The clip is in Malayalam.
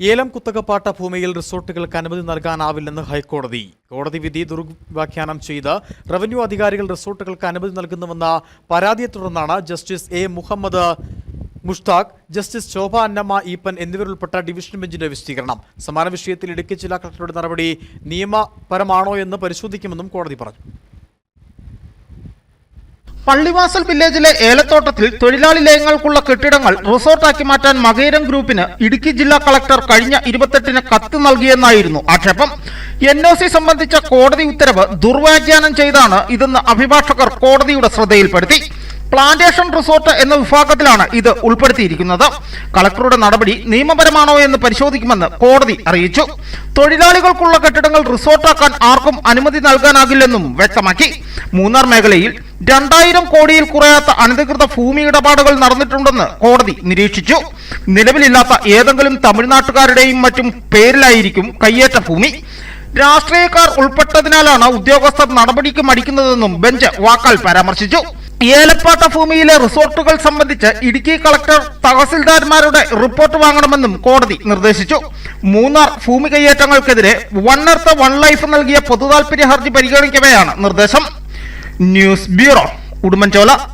ഏലം കുത്തകപ്പാട്ട ഭൂമിയിൽ റിസോർട്ടുകൾക്ക് അനുമതി നൽകാനാവില്ലെന്ന് ഹൈക്കോടതി. കോടതി വിധി ദുർവ്യാഖ്യാനം ചെയ്ത് റവന്യൂ അധികാരികൾ റിസോർട്ടുകൾക്ക് അനുമതി നൽകുന്നുവെന്ന പരാതിയെ തുടർന്നാണ് justice A Muhammad Mushtaq justice Shobha Annamma Eapen എന്നിവരുൾപ്പെട്ട division ബെഞ്ചിന്റെ വിശദീകരണം. സമാന വിഷയത്തിൽ ഇടുക്കി ജില്ലാ കളക്ടറുടെ നടപടി നിയമപരമാണോ എന്ന് പരിശോധിക്കുമെന്നും കോടതി പറഞ്ഞു. പള്ളിവാസൽ വില്ലേജിലെ ഏലത്തോട്ടത്തിൽ തൊഴിലാളി ലയങ്ങൾക്കുള്ള കെട്ടിടങ്ങൾ റിസോർട്ടാക്കി മാറ്റാൻ മകേരം ഗ്രൂപ്പിന് ഇടുക്കി ജില്ലാ കളക്ടർ കഴിഞ്ഞ ഇരുപത്തെട്ടിന് കത്ത് നൽകിയെന്നായിരുന്നു ആക്ഷേപം. എൻ ഒ സി സംബന്ധിച്ച കോടതി ഉത്തരവ് ദുർവ്യാഖ്യാനം ചെയ്താണ് ഇതെന്ന് അഭിഭാഷകർ കോടതിയുടെ ശ്രദ്ധയിൽപ്പെടുത്തി. പ്ലാന്റേഷൻ റിസോർട്ട് എന്ന വിഭാഗത്തിലാണ് ഇത് ഉൾപ്പെടുത്തിയിരിക്കുന്നത്. കളക്ടറുടെ നടപടി നിയമപരമാണോ എന്ന് പരിശോധിക്കുമെന്ന് കോടതി അറിയിച്ചു. തൊഴിലാളികൾക്കുള്ള കെട്ടിടങ്ങൾ റിസോർട്ടാക്കാൻ ആർക്കും അനുമതി നൽകാനാകില്ലെന്നും വ്യക്തമാക്കി. മൂന്നാർ മേഖലയിൽ രണ്ടായിരം കോടിയിൽ കുറയാത്ത അനധികൃത ഭൂമി ഇടപാടുകൾ നടന്നിട്ടുണ്ടെന്ന് കോടതി നിരീക്ഷിച്ചു. നിലവിലില്ലാത്ത ഏതെങ്കിലും തമിഴ്നാട്ടുകാരുടെയും മറ്റും പേരിലായിരിക്കും കയ്യേറ്റ ഭൂമി. രാഷ്ട്രീയക്കാർ ഉൾപ്പെട്ടതിനാലാണ് ഉദ്യോഗസ്ഥർ നടപടിക്ക് മടിക്കുന്നതെന്നും ബെഞ്ച് വാക്കാൽ പരാമർശിച്ചു. ഏലപ്പാട്ട ഭൂമിയിലെ റിസോർട്ടുകൾ സംബന്ധിച്ച് ഇടുക്കി കളക്ടർ തഹസിൽദാർമാരുടെ റിപ്പോർട്ട് വാങ്ങണമെന്നും കോടതി നിർദ്ദേശിച്ചു. മൂന്നാർ ഭൂമി കയ്യേറ്റങ്ങൾക്കെതിരെ വൺ എർത്ത് വൺ ലൈഫ് നൽകിയ പൊതുതാൽപര്യ ഹർജി പരിഗണിക്കവെയാണ് നിർദ്ദേശം. News bureau Udumbanchola.